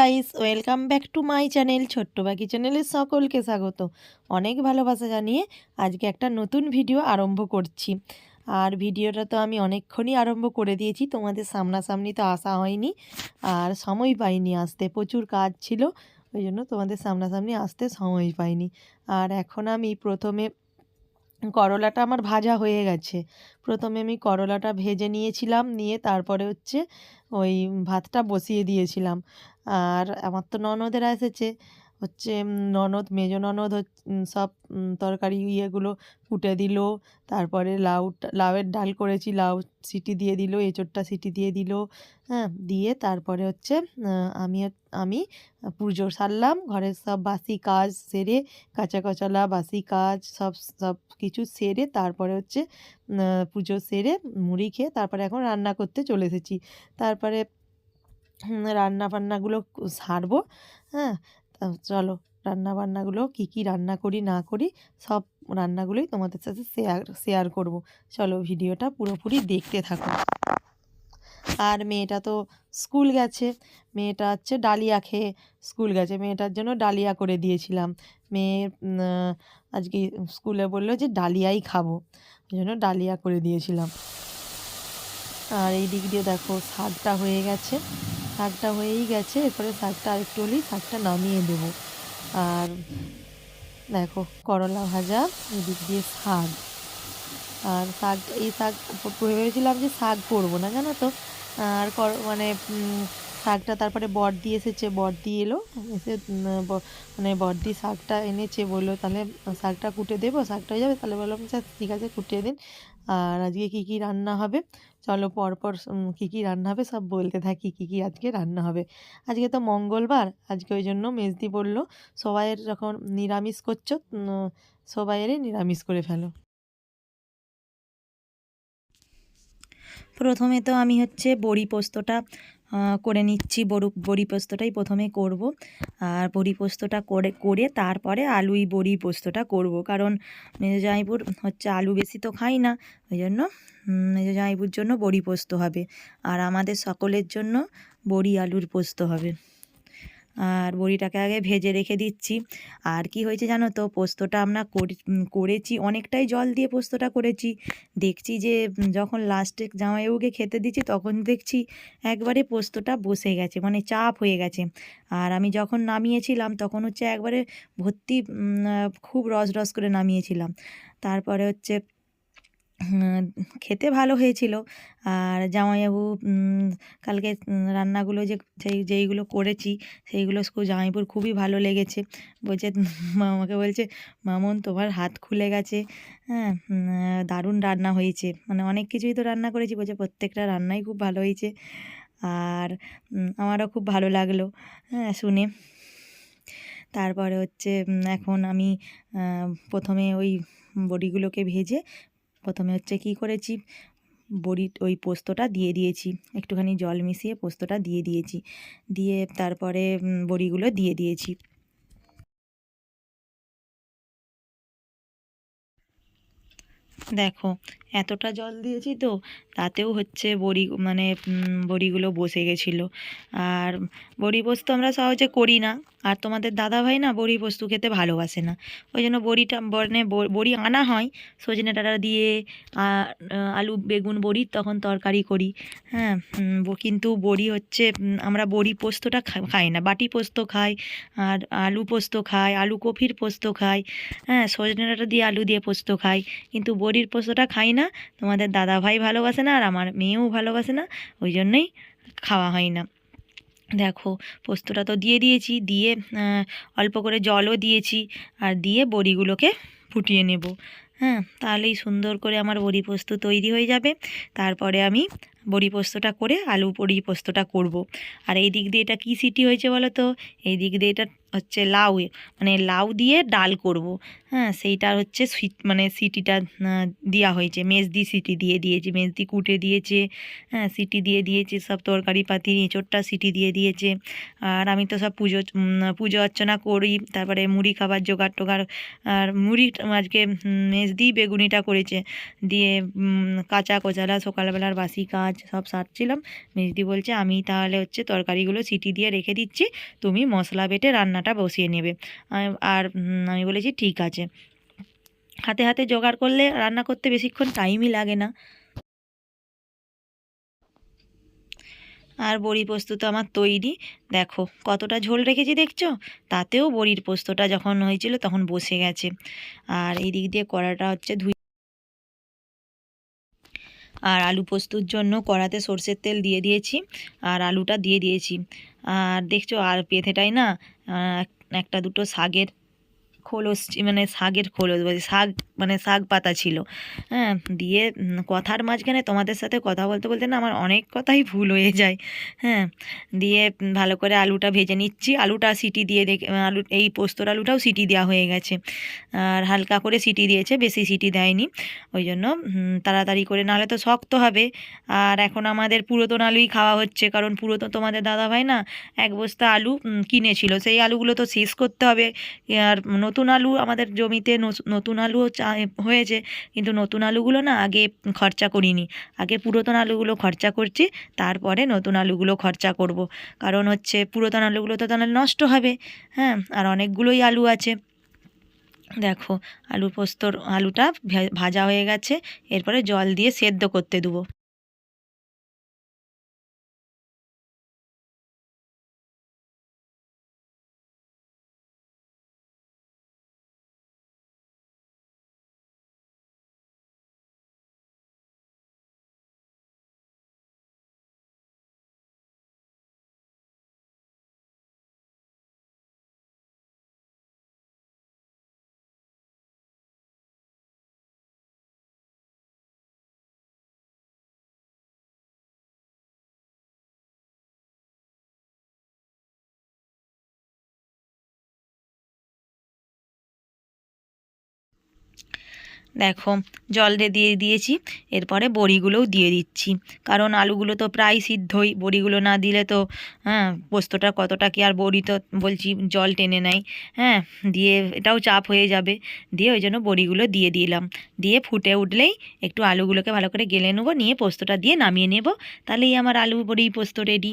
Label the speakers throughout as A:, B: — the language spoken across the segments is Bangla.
A: Guys welcome back to my channel ছোট্ট বাকি চ্যানেলের সকলকে স্বাগত। অনেক ভালোবাসা জানিয়ে আজকে একটা নতুন ভিডিও আরম্ভ করছি। আর ভিডিওটা তো আমি অনেকক্ষণই আরম্ভ করে দিয়েছি, তোমাদের সামনাসামনি তো আসা হয়নি, আর সময় পাইনি আসতে, প্রচুর কাজ ছিল, ওই জন্য তোমাদের সামনাসামনি আসতে সময় পাইনি। আর এখন আমি প্রথমে করলাটা আমার ভাজা হয়ে গেছে। প্রথমে আমি করলাটা ভেজে নিয়েছিলাম, নিয়ে তারপরে হচ্ছে ওই ভাতটা বসিয়ে দিয়েছিলাম। আর আমার তো ননদের এসেছে। হচ্ছে ননদ, মেজো ননদ সব তরকারি ইয়েগুলো কুটে দিল। তারপরে লাউ লাউয়ের ডাল করেছি, লাউ সিটি দিয়ে দিল, এঁচোড়টা সিটি দিয়ে দিল হ্যাঁ দিয়ে তারপরে হচ্ছে আমি আমি পুজো সারলাম ঘরের সব বাসি কাজ সেরে, কাঁচা কচলা, বাসি কাজ, সব সব কিছু সেরে, তারপরে হচ্ছে পুজো সেরে মুড়ি খেয়ে তারপরে এখন রান্না করতে চলে এসেছি। তারপরে রান্না বান্নাগুলো সারবো হ্যাঁ চলো রান্না বান্নাগুলো কী কী রান্না করি, না করি, সব রান্নাগুলোই তোমাদের সাথে শেয়ার শেয়ার করব। চলো ভিডিওটা পুরোপুরি দেখতে থাকো। আর মেয়েটা তো স্কুল গেছে। মেয়েটা হচ্ছে ডালিয়া খেয়ে স্কুল গেছে। মেয়েটার জন্য ডালিয়া করে দিয়েছিলাম। মেয়ে আজকে স্কুলে বলল যে ডালিয়াই খাব। ওই জন্য ডালিয়া করে দিয়েছিলাম। আর এই দিক দিয়ে দেখো শাকটা হয়ে গেছে। শাকটা হয়েই গেছে, এরপরে শাকটা আরেকটু হলেই শাকটা নামিয়ে দেবো। আর দেখো, করলা ভাজা, এদিক দিয়ে শাক। আর শাক, এই শাক, ভেবেছিলাম যে শাক করব না, জানো তো? আর মানে শাকটা তারপরে বড়দি এসেছে বড়দি এলো, এসে মানে বড়দি শাকটা এনেছে, বলল, তাহলে শাকটা কুটে দেবো, শাকটা হয়ে যাবে, তাহলে বললাম স্যার ঠিক আছে, কুটিয়ে দিন। আর আজকে কী কী রান্না হবে? চলো পরপর কী কী রান্না হবে সব বলতে থাকি, কী কী আজকে রান্না হবে। আজকে তো মঙ্গলবার, আজকে ওই জন্য মেজদি বলল, সবাইয়ের যখন নিরামিষ করছ সবাইয়েরই নিরামিষ করে ফেলো।
B: প্রথমে তো আমি হচ্ছে বড়ি পোস্তটা করে নিচ্ছি বড়ু বড়ি পোস্তটাই প্রথমে করব। আর বড়ি পোস্তটা করে করে তারপরে আলুই বড়ি পোস্তটা করব। কারণ মেজো জামাইপুর হচ্ছে আলু বেশি তো খাই না ওই জন্য উম, মেজো জামাইপুর জন্য বড়ি পোস্ত হবে। আর আমাদের সকলের জন্য বড়ি আলুর পোস্ত হবে। আর বড়িটাকে আগে ভেজে রেখে দিচ্ছি। আর কি হয়েছে জানো তো? পোস্তটা আমরা করেছি, অনেকটাই জল দিয়ে পোস্তটা করেছি। দেখছি যে যখন লাস্টে জামাইবাবুকে খেতে দিচ্ছি, তখন দেখছি একবারে পোস্তটা বসে গেছে মানে চাপ হয়ে গেছে। আর আমি যখন নামিয়েছিলাম, তখন হচ্ছে একবারে ভর্তি খুব রস রস করে নামিয়েছিলাম। তারপরে হচ্ছে খেতে ভালো হয়েছিল। আর জামাইবাবু কালকে রান্নাগুলো যে, যেই, যেইগুলো করেছি, সেইগুলো খুব জামাইবাবুর খুবই ভালো লেগেছে। বলছে, মা- আমাকে বলছে, মামন, তোমার হাত খুলে গেছে। হ্যাঁ দারুণ রান্না হয়েছে। মানে অনেক কিছুই তো রান্না করেছি। বলছে, প্রত্যেকটা রান্নাই খুব ভালো হয়েছে। আর আমারও খুব ভালো লাগল। হ্যাঁ শুনে। তারপরে হচ্ছে এখন আমি প্রথমে ওই বড়িগুলোকে ভেজে প্রথমে হচ্ছে কি করেছি? বড়ি ওই পোস্তটা দিয়ে দিয়েছি। একটুখানি জল মিশিয়ে পোস্তটা দিয়ে দিয়েছি। দিয়ে তারপরে বড়িগুলো দিয়ে দিয়েছি। দেখো এতটা জল দিয়েছি তো, তাতেও হচ্ছে বড়ি মানে বড়িগুলো বসে গেছিল। আর বড়ি পোস্ত আমরা সহজে করি না। আর তোমাদের দাদা ভাই না বড়ি পোস্ত খেতে ভালোবাসে না। ওই জন্য বড়িটা মানে ব- বড়ি আনা হয়, সজনে ডাঁটা দিয়ে আলু, বেগুন, বড়ির তখন তরকারি করি। হ্যাঁ কিন্তু বড়ি হচ্ছে আমরা বড়ি পোস্তটা খাই না। বাটি পোস্ত খাই, আর আলু পোস্ত খাই, আলু কফির পোস্ত খাই। হ্যাঁ সজনে ডাঁটা দিয়ে আলু দিয়ে পোস্ত খাই। কিন্তু বড়ির পোস্তটা খাই না তোমাদের দাদা ভাই ভালোবাসে না আর আমার মেয়েও ভালোবাসে না, ওই জন্যই খাওয়া হয় না। দেখো, পোস্তটা তো দিয়ে দিয়েছি, দিয়ে অল্প করে জলও দিয়েছি আর দিয়ে বড়িগুলোকে ফুটিয়ে নেব। হ্যাঁ তাহলেই সুন্দর করে আমার বড়ি পোস্ত তৈরি হয়ে যাবে। তারপরে আমি বড়ি পোস্তটা করে আলু বড়ি পোস্তটা করব। আর এই দিক দিয়ে এটা কী সিটি হয়েছে বলো তো? এই দিক দিয়ে এটা হচ্ছে লাউ মানে লাউ দিয়ে ডাল করব। হ্যাঁ সেইটার হচ্ছে মানে সিটিটা দেওয়া হয়েছে। মেজদি সিটি দিয়ে দিয়েছে, মেজদি কুটে দিয়েছে হ্যাঁ সিটি দিয়ে দিয়েছে, সব তরকারি পাতি, এঁচোড়টা সিটি দিয়ে দিয়েছে। আর আমি তো সব পুজো পুজো অর্চনা করি, তারপরে মুড়ি খাবার, জোগাড় টোগাড়, আর মুড়ি আজকে মেজদি বেগুনিটা করেছে। দিয়ে কাঁচা কোচালা সকালবেলার বাসি কাজ সব সারছিলাম। মেজদি বলছে, আমি তাহলে হচ্ছে তরকারিগুলো সিটি দিয়ে রেখে দিচ্ছি, তুমি মশলা বেটে রান্নাটা বসিয়ে নেবে। আর আমি বলেছি ঠিক আছে। হাতে হাতে জোগাড় করলে রান্না করতে বেশিক্ষণ টাইমই লাগে না। আর বড়ি পোস্ত তো আমার তৈরি। দেখো কতটা ঝোল রেখেছি দেখছ? তাতেও বড়ির পোস্তটা যখন হয়েছিল তখন বসে গেছে। আর এই দিক দিয়ে কড়াটা হচ্ছে ধুই আর আলু পোস্তর জন্য কড়াতে সর্ষের তেল দিয়ে দিয়েছি। আর আলুটা দিয়ে দিয়েছি। আর দেখছ আর পেঁথেটাই না একটা দুটো শাকের খোলস মানে শাকের খোলস বলছি, শাক মানে শাক পাতা ছিল। হ্যাঁ দিয়ে কথার মাঝখানে তোমাদের সাথে কথা বলতে বলতে না আমার অনেক কথাই ভুল হয়ে যায়। হ্যাঁ দিয়ে ভালো করে আলুটা ভেজে নিচ্ছি। আলুটা সিটি দিয়ে দেখে আলু, এই পোস্তর আলুটাও সিটি দেওয়া হয়ে গেছে। আর হালকা করে সিটি দিয়েছে, বেশি সিটি দেয়নি। ওই জন্য তাড়াতাড়ি করে, নাহলে তো শক্ত হবে। আর এখন আমাদের পুরাতন আলুই খাওয়া হচ্ছে, কারণ পুরাতন তোমাদের দাদা ভাই না এক বস্তা আলু কিনেছিল। সেই আলুগুলো তো শেষ করতে হবে। আর নতুন আলু আমাদের জমিতে নতুন আলুও হয়েছে, কিন্তু নতুন আলুগুলো না আগে খরচা করিনি। আগে পুরাতন আলুগুলো খরচা করছি, তারপরে নতুন আলুগুলো খরচা করব। কারণ হচ্ছে পুরাতন আলুগুলো তো তাহলে নষ্ট হবে হ্যাঁ আর অনেকগুলোই আলু আছে। দেখো, আলু পোস্তর, আলুটা ভাজা হয়ে গেছে, এরপরে জল দিয়ে সেদ্ধ করতে দেবো। দেখো জল দিয়ে দিয়ে দিয়েছি, এরপরে বড়িগুলোও দিয়ে দিচ্ছি। কারণ আলুগুলো তো প্রায় সিদ্ধই, বড়িগুলো না দিলে তো হ্যাঁ পোস্তটা কতটা কি আর বড়ি তো বলছি জল টেনে নেয়। হ্যাঁ দিয়ে এটাও চাপ হয়ে যাবে, দিয়ে ওই জন্য বড়িগুলো দিয়ে দিলাম। দিয়ে ফুটে উঠলেই একটু আলুগুলোকে ভালো করে গেলে নেব, নিয়ে পোস্তটা দিয়ে নামিয়ে নেব, তাহলেই আমার আলু বড়ি পোস্ত রেডি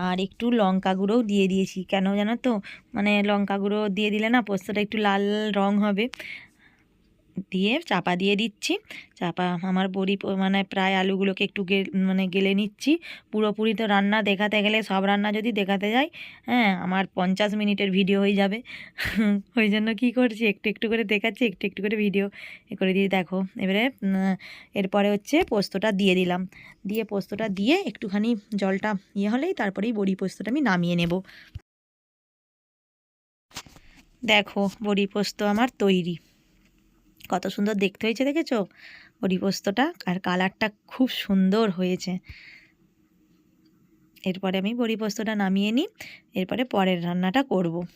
B: আর একটু লঙ্কা গুঁড়োও দিয়ে দিয়েছি। কেন জানো তো? মানে লঙ্কা গুঁড়ো দিয়ে দিলে না পোস্তটা একটু লাল রং হবে। দিয়ে চাপা দিয়ে দিচ্ছি। চাপা আমার বড়ি মানে প্রায় আলুগুলোকে একটু মানে গেলে নিচ্ছি। পুরোপুরি তো রান্না দেখাতে গেলে সব রান্না যদি দেখাতে যাই হ্যাঁ আমার পঞ্চাশ মিনিটের ভিডিও হয়ে যাবে। ওই জন্য কী করছি, একটু একটু করে দেখাচ্ছি, একটু একটু করে ভিডিও এ করে দিয়ে দেখো। এবারে এরপরে হচ্ছে পোস্তটা দিয়ে দিলাম। দিয়ে পোস্তটা দিয়ে একটুখানি জলটা ইয়ে হলেই তারপরেই বড়ি পোস্তটা আমি নামিয়ে নেব। দেখো, বড়ি পোস্ত আমার তৈরি। কত সুন্দর দেখতে হয়েছে, দেখেছ? বড়ি পোস্তটা আর কালারটা খুব সুন্দর হয়েছে। এরপরে আমি বড়ি পোস্তটা নামিয়ে নিই, এরপরে পরের রান্নাটা করব।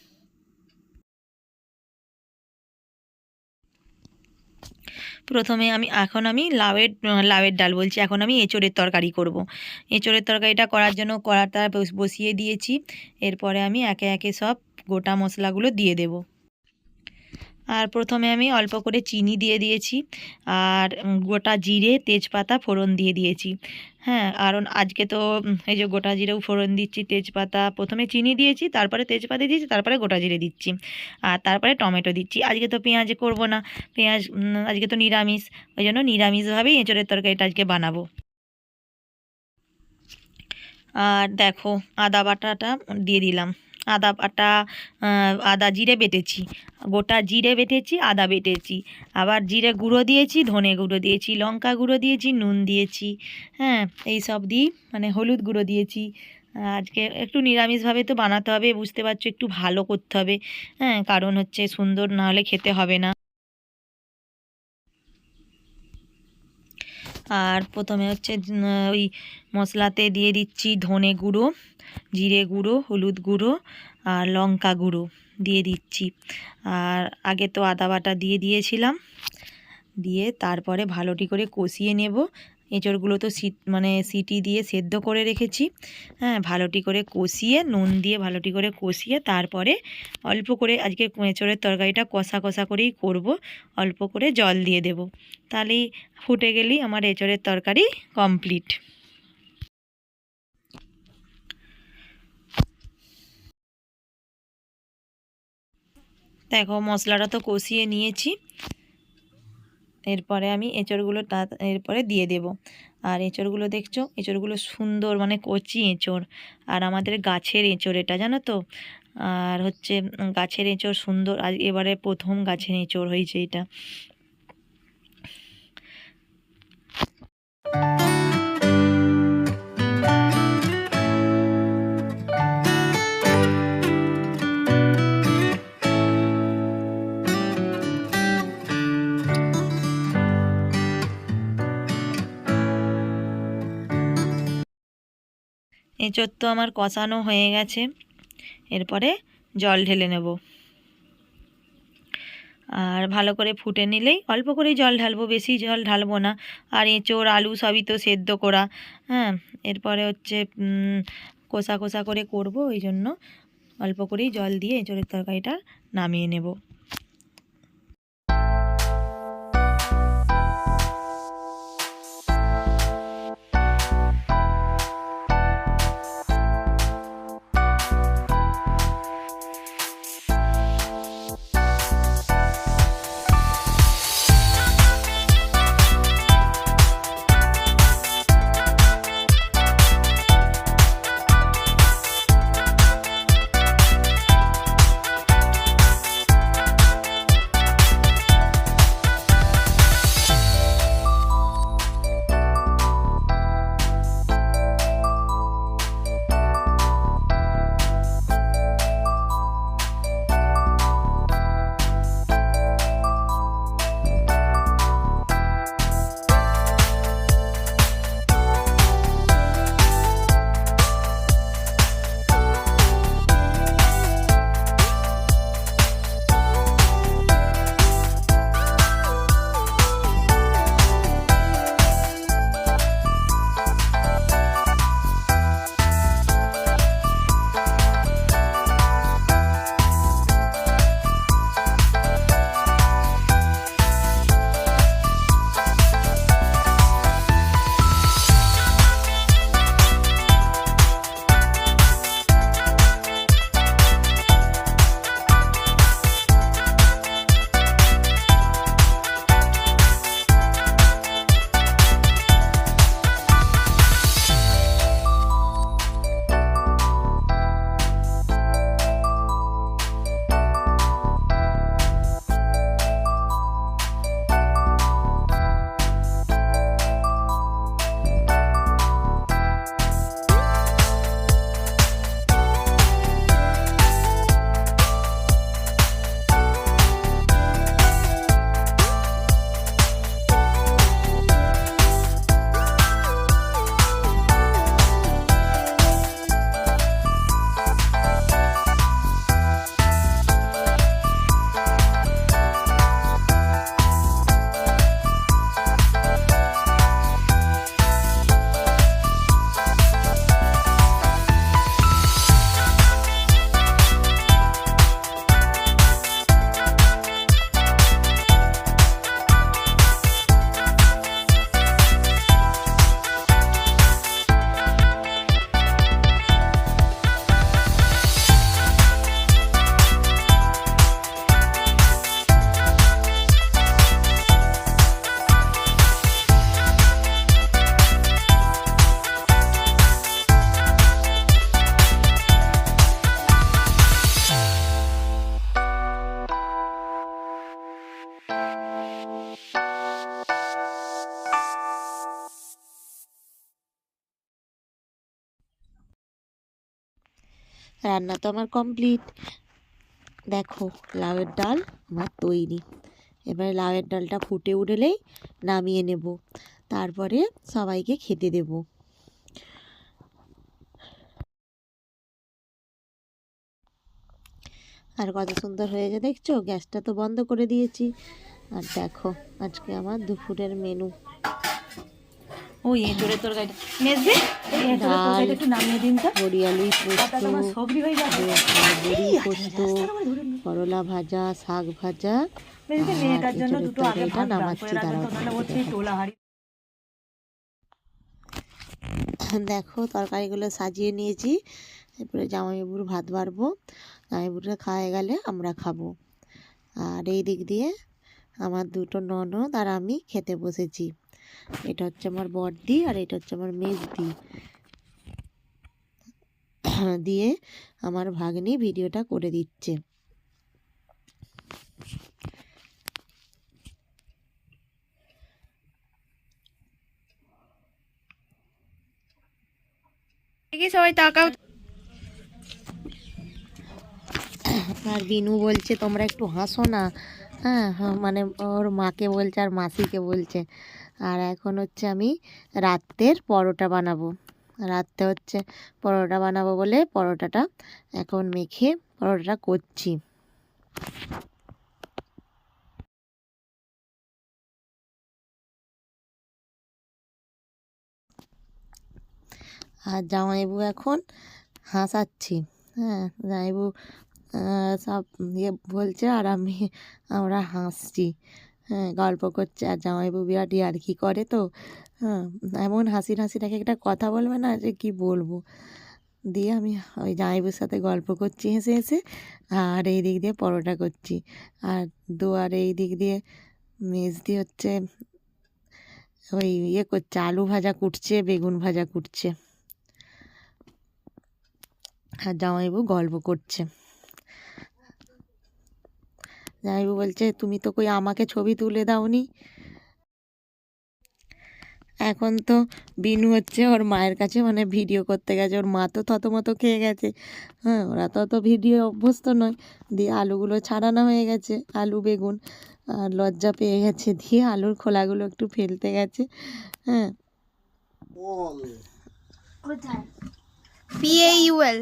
B: প্রথমে আমি, এখন আমি লাউয়ের লাউয়ের ডাল বলছি, এখন আমি এঁচোড়ের তরকারি করব। এঁচোড়ের তরকারিটা করার জন্য কড়াটা বস- বসিয়ে দিয়েছি, এরপরে আমি একে একে সব গোটা মশলাগুলো দিয়ে দেব। আর প্রথমে আমি অল্প করে চিনি দিয়ে দিয়েছি আর গোটা জিরে, তেজপাতা, ফোড়ন দিয়ে দিয়েছি। হ্যাঁ কারণ আজকে তো এই যে গোটা জিরেও ফোড়ন দিচ্ছি, তেজপাতা প্রথমে চিনি দিয়েছি, তারপরে তেজপাতা দিয়েছি, তারপরে গোটা জিরে দিচ্ছি। আর তারপরে টমেটো দিচ্ছি। আজকে তো পেঁয়াজ করব না, পেঁয়াজ আজকে তো নিরামিষ, ওই জন্য নিরামিষভাবেই এঁচড়ের তরকারিটা আজকে বানাবো। আর দেখো, আদা বাটাটা দিয়ে দিলাম। আদা বাটা আদা জিরে বেটেছি। গোটা জিরে বেটেছি, আদা বেটেছি। আবার জিরে গুঁড়ো দিয়েছি, ধনে গুঁড়ো দিয়েছি, লঙ্কা গুঁড়ো দিয়েছি, নুন দিয়েছি হ্যাঁ এই সব দিই মানে হলুদ গুঁড়ো দিয়েছি। আজকে একটু নিরামিষভাবে তো বানাতে হবে, বুঝতে পারছ, একটু ভালো করতে হবে হ্যাঁ কারণ হচ্ছে সুন্দর না হলে খেতে হবে না। আর প্রথমে হচ্ছে ওই মশলাতে দিয়ে দিচ্ছি ধনে গুঁড়ো। জিরে গুঁড়ো, হলুদ গুঁড়ো আর লঙ্কা গুঁড়ো দিয়ে দিচ্ছি। আর আগে তো আদা বাটা দিয়ে দিয়েছিলাম। দিয়ে তারপরে ভালোটি করে কষিয়ে নেব। এঁচড়গুলো তো সিট মানে সিটি দিয়ে সেদ্ধ করে রেখেছি। হ্যাঁ ভালোটি করে কষিয়ে, নুন দিয়ে ভালোটি করে কষিয়ে তারপরে অল্প করে আজকে এঁচড়ের তরকারিটা কষা কষা করেই করব। অল্প করে জল দিয়ে দেব। তাহলেই ফুটে গেলেই আমার এঁচড়ের তরকারি কমপ্লিট। দেখো মশলাটা তো কষিয়ে নিয়েছি। এরপরে আমি এঁচড়গুলো তা এরপরে দিয়ে দেব। আর এঁচড়গুলো দেখছ? এঁচড়গুলো সুন্দর মানে কচি এঁচড়। আর আমাদের গাছের এঁচড় এটা, জানো তো? আর হচ্ছে গাছের এঁচড় সুন্দর। আর এবারে প্রথম গাছের এঁচড় হয়েছে এটা। এঁচড় তো আমার কষানো হয়ে গেছে। এরপরে জল ঢেলে নেব। আর ভালো করে ফুটে নিলেই অল্প করেই জল ঢালবো, বেশি জল ঢালবো না। আর এঁচড়, আলু সবই তো সেদ্ধ করা। হ্যাঁ এরপরে হচ্ছে কষা কষা করে করব। ওই জন্য অল্প করেই জল দিয়ে এঁচড়ের তরকারিটা নামিয়ে নেব।
A: রান্না তো আমার কমপ্লিট দেখো, লাউয়ের ডাল আমার তৈরি। এবারে লাউয়ের ডালটা ফুটে উঠলেই নামিয়ে নেব। তারপরে সবাইকে খেতে দেব। আর কত সুন্দর হয়েছে দেখছ? গ্যাসটা তো বন্ধ করে দিয়েছি। আর দেখো, আজকে আমার দুপুরের মেনু করলা ভাজা শাক ভাজা। দেখো তরকারিগুলো সাজিয়ে নিয়েছি। তারপরে জামাইবাবুর ভাত বাড়বো। জামাইবাবুরা খাওয়া গেলে আমরা খাব। আর এই দিক দিয়ে আমার দুটো ননদ আর আমি খেতে বসেছি। এটা হচ্ছে আমার বড়দি আর এটা হচ্ছে আমার মেজদি। দিয়ে আমার ভাগ্নি ভিডিওটা করে দিচ্ছে।
C: সবাই তাকাও।
A: আর বিনু বলছে তোমরা একটু হাসো না। হ্যাঁ হ্যাঁ, মানে ওর মাকে বলছে আর মাসিকে বলছে। আর এখন হচ্ছে আমি রাত্রের পরোটা বানাবো। রাত্রে হচ্ছে পরোটা বানাবো বলে পরোটাটা এখন মেখে পরোটাটা করছি। আর জামাইবু এখন হাসাচ্ছি হ্যাঁ? জামাইবু সব ইয়ে বলছে আর আমি, আমরা হাসছি। হ্যাঁ গল্প করছে আর জামাইবু বিরাট ইয়ার্কি করে তো? হ্যাঁ এমন হাসির হাসির এক একটা কথা বলবে না যে কি বলব? দিয়ে আমি ওই জামাইবুর সাথে গল্প করছি, হেসে হেসে আর এই দিক দিয়ে পরোটা করছি। আর দুয়ার এই দিক দিয়ে মেজদি হচ্ছে ওই ইয়ে করছে, আলু ভাজা কুটছে, বেগুন ভাজা কুটছে। আর জামাইবু গল্প করছে। জামাইবাবু বলছে তুমি তো কই আমাকে ছবি তুলে দাওনি? এখন তো বিনু হচ্ছে ওর মায়ের কাছে মানে ভিডিও করতে গেছে। ওর মা তো থত মতো খেয়ে গেছে। হ্যাঁ ওরা তো অত ভিডিও অভ্যস্ত নয়। দিয়ে আলুগুলো ছাড়ানো হয়ে গেছে আলু বেগুন। আর লজ্জা পেয়ে গেছে দিয়ে আলুর খোলাগুলো একটু ফেলতে গেছে। হ্যাঁ।
C: পি এ ইউএল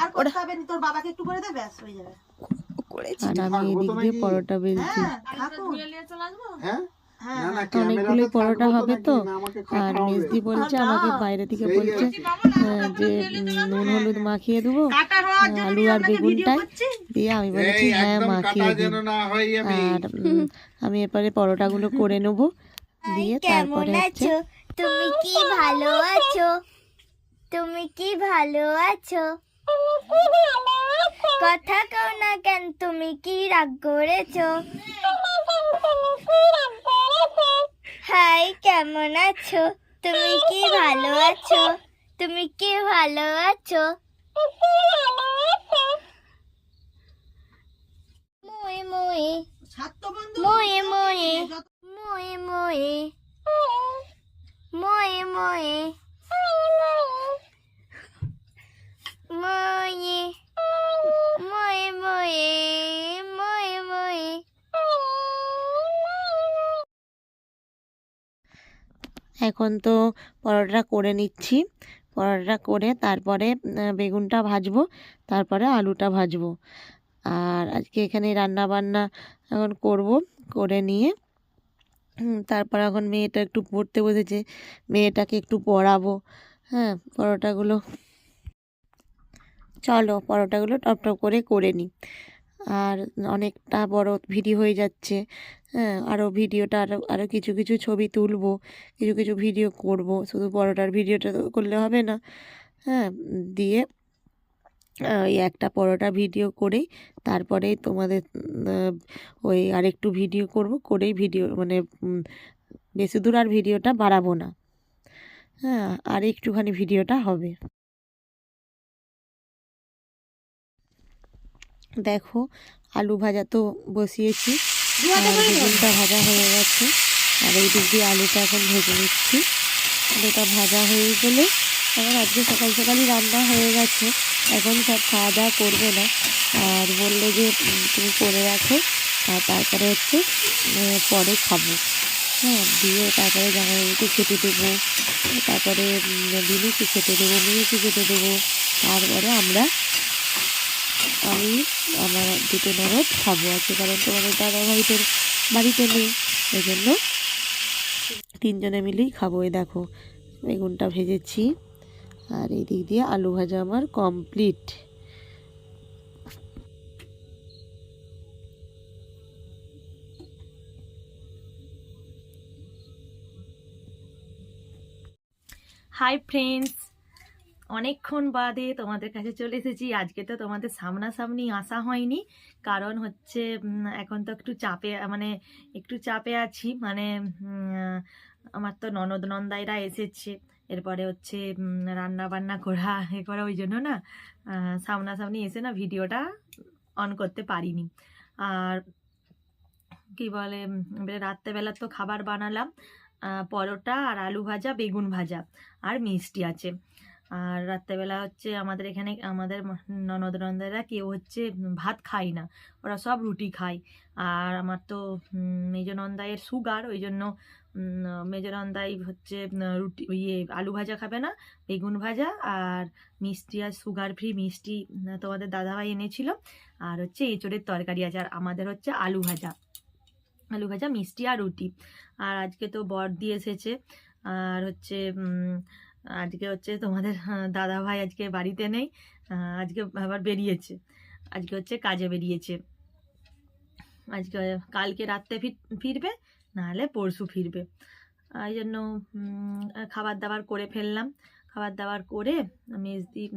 B: আর করতে হবে? তোর বাবাকে একটু করে দে ব্যাস হয়ে যাবে।
C: করেছি।
A: আর আমি এদিক দিয়ে পরোটা বেলছি
D: হ্যাঁ
B: হ্যাঁ
D: না না
A: অনেকগুলোই পরোটা হবে তো? আর। মেজদি বলছে আমাকে বাইরে থেকে বলছে যে নুন হলুদ মাখিয়ে দেবো।
B: কাটা হওয়ার জন্য
A: আলু আর বেগুনটাই দিয়ে আমি বলেছি হ্যাঁ মাখিয়ে
D: কাটা
A: দিন
D: যেন না হয় আমি।
A: আর আমি এরপরে পরোটাগুলো করে নেব। দিয়ে তারপরে হচ্ছে
E: তুমি কি ভালো আছো? তুমি কি ভালো আছো। কথা কও না কেন তুমি কি রাগ করেছ? হাই কেমন আছো? তুমি কি ভালো আছো? তুমি কি ভালো আছো? মুয়ে মুয়ে। মুয়ে। মুয়ে মুয়ে। মুয়ে মুয়ে। মুয়ে।
A: এখন তো পরোটা করে নিচ্ছি। পরোটা করে তারপরে বেগুনটা ভাজবো, তারপরে আলুটা ভাজবো। আর আজকে এখানে রান্না বান্না এখন করব, করে নিয়ে। তারপর এখন মেয়েটা একটু পড়তে বসেছে, মেয়েটাকে একটু পড়াবো। হ্যাঁ পরোটাগুলো চলো পরোটাগুলো টপ টপ করে করে নিই। আর অনেকটা বড় ভিডিও হয়ে যাচ্ছে। হ্যাঁ আরও ভিডিওটা আরও আরও কিছু কিছু ছবি তুলব, কিছু কিছু ভিডিও করব। শুধু পরোটার ভিডিওটা করলে হবে না। হ্যাঁ দিয়ে ওই একটা পরোটা ভিডিও করেই তারপরেই তোমাদের ওই আরেকটু ভিডিও করব। করেই ভিডিও মানে বেশি দূর আর ভিডিওটা বাড়াবো না। হ্যাঁ আর একটুখানি ভিডিওটা হবে। দেখো আলু ভাজা তো বসিয়েছি। বেগুনটা ভাজা হয়ে গেছে। আর এই দিক দিয়ে আলুটা এখন ভেজে নিচ্ছি। আলুটা ভাজা হয়ে গেলে আমার আজকে সকাল সকালই রান্না হয়ে গেছে। এখন সব খাওয়া দাওয়া করবে না। আর বলল যে তুমি করে রাখো আর তারপরে হচ্ছে পরে খাব। হ্যাঁ দিয়ে তারপরে জামাইবাবুকে খেতে দেবো। তারপরে বিনুকে খেতে দেবো মেয়েকে খেতে দেবো। তারপরে আমরা আমি, আমার দুটো ননদ খাব আছে কারণ তোমাদের দাদা ভাই তোর বাড়িতে নেই ওই জন্য তিনজনে মিলেই খাব, এই দেখো, বেগুনটা ভেজেছি, আর এই দিক দিয়ে আলু ভাজা আমার কমপ্লিট
B: হাই ফ্রেন্ডস অনেকক্ষণ বাদে তোমাদের কাছে চলে এসেছি। আজকে তো তোমাদের সামনাসামনি আসা হয়নি। কারণ হচ্ছে এখন তো একটু চাপে মানে একটু চাপে আছি। মানে আমার তো ননদ নন্দাইরা এসেছে। এরপরে হচ্ছে রান্না বান্না করা এ করা ওই জন্য না সামনাসামনি এসে না ভিডিওটা অন করতে পারিনি। আর কি বলে রাত্রেবেলা তো খাবার বানালাম পরোটা আর আলু ভাজা, বেগুন ভাজা আর মিষ্টি আছে। আর রাত্রেবেলা হচ্ছে আমাদের এখানে আমাদের ননদ নন্দেরা কেউ হচ্ছে ভাত খায় না। ওরা সব রুটি খায়। আর আমার তো উম, মেজ নন্দাইয়ের সুগার ওই জন্য উম, মেজ নন্দাই হচ্ছে রুটি ইয়ে আলু ভাজা খাবে না বেগুন ভাজা আর মিষ্টি আর সুগার ফ্রি মিষ্টি তোমাদের দাদাভাই এনেছিল। আর হচ্ছে এঁচড়ের তরকারি আছে আর আমাদের হচ্ছে আলু ভাজা। আলু ভাজা মিষ্টি আর রুটি। আর আজকে তো বর দিয়ে এসেছে। আর হচ্ছে আজকে হচ্ছে তোমাদের দাদা ভাই আজকে বাড়িতে নেই আজকে আবার বেরিয়েছে। আজকে হচ্ছে কাজে বেরিয়েছে। আজকে কালকে রাত্রে ফির- ফিরবে, নাহলে পরশু ফিরবে। এই জন্য খাবার দাবার করে ফেললাম। খাবার দাবার করে মেজদি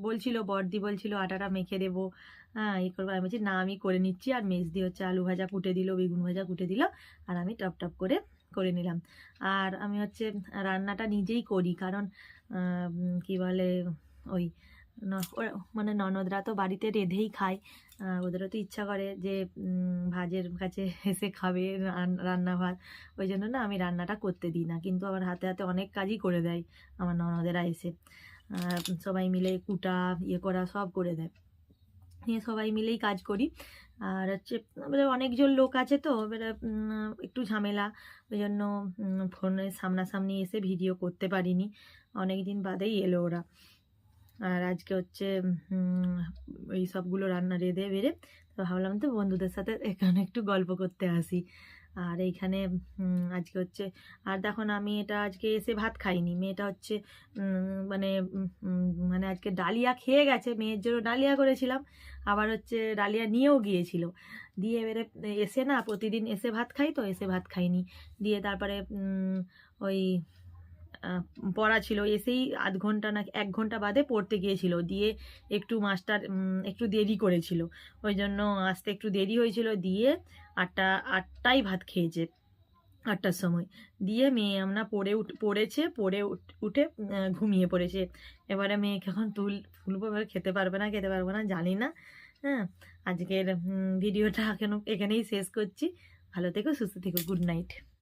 B: বলছিল বর্দি বলছিল, আটাটা মেখে দেবো। হ্যাঁ এই করব। আমি বলছি, না, আমি করে নিচ্ছি। আর মেজদি হচ্ছে আলু ভাজা কুটে দিল, বেগুন ভাজা কুটে দিল। আর আমি টপ টপ করে করে নিলাম। আর আমি হচ্ছে রান্নাটা নিজেই করি, কারণ কি বলে, ওই মানে ননদরা তো বাড়িতে রেঁধেই খায়। ওদেরও তো ইচ্ছা করে যে ভাজের কাছে এসে খাবে রান- রান্না ভাত। ওই জন্য না আমি রান্নাটা করতে দিই না, কিন্তু আমার হাতে হাতে অনেক কাজই করে দেয় আমার ননদেরা এসে। সবাই মিলে কুটা ইয়ে করা সব করে দেয়। নিয়ে সবাই মিলেই কাজ করি। আর হচ্ছে, এবারে অনেকজন লোক আছে তো, এবারে একটু ঝামেলা। ওই জন্য ফোনে সামনাসামনি এসে ভিডিও করতে পারিনি। অনেক দিন বাদেই এলো ওরা। আর আজকে হচ্ছে ওই এই সবগুলো রান্না রেঁধে বেড়ে, তো ভাবলাম তো বন্ধুদের সাথে এখানে একটু গল্প করতে আসি। আর এইখানে আজকে হচ্ছে, আর দেখো আমি এটা আজকে এসে ভাত খাইনি মেয়েটা হচ্ছে মানে মানে আজকে ডালিয়া খেয়ে গেছে। মেয়ের জন্য ডালিয়া করেছিলাম। আবার হচ্ছে ডালিয়া নিয়েও গিয়েছিল। দিয়ে এবারে এসে না, প্রতিদিন এসে ভাত খাই তো, এসে ভাত খাইনি। দিয়ে তারপরে ওই পড়া ছিল। এসেই আধ ঘণ্টা না, এক ঘণ্টা বাদে পড়তে গিয়েছিল। দিয়ে একটু মাস্টার একটু দেরি করেছিল। ওই জন্য আসতে একটু দেরি হয়েছিল। দিয়ে আটটা, আটটাই ভাত খেয়েছে, আটটার সময়। দিয়ে মেয়ে আমরা পড়ে উঠ, পড়েছে, পড়ে উঠ- ঘুমিয়ে পড়েছে। এবারে মেয়েকে এখন তুল, তুলবো, এবার খেতে পারবে না, খেতে পারবে না, জানি না হ্যাঁ। আজকের ভিডিওটা এখন, এখানেই শেষ করছি। ভালো থেকো, সুস্থ থেকো, গুড নাইট।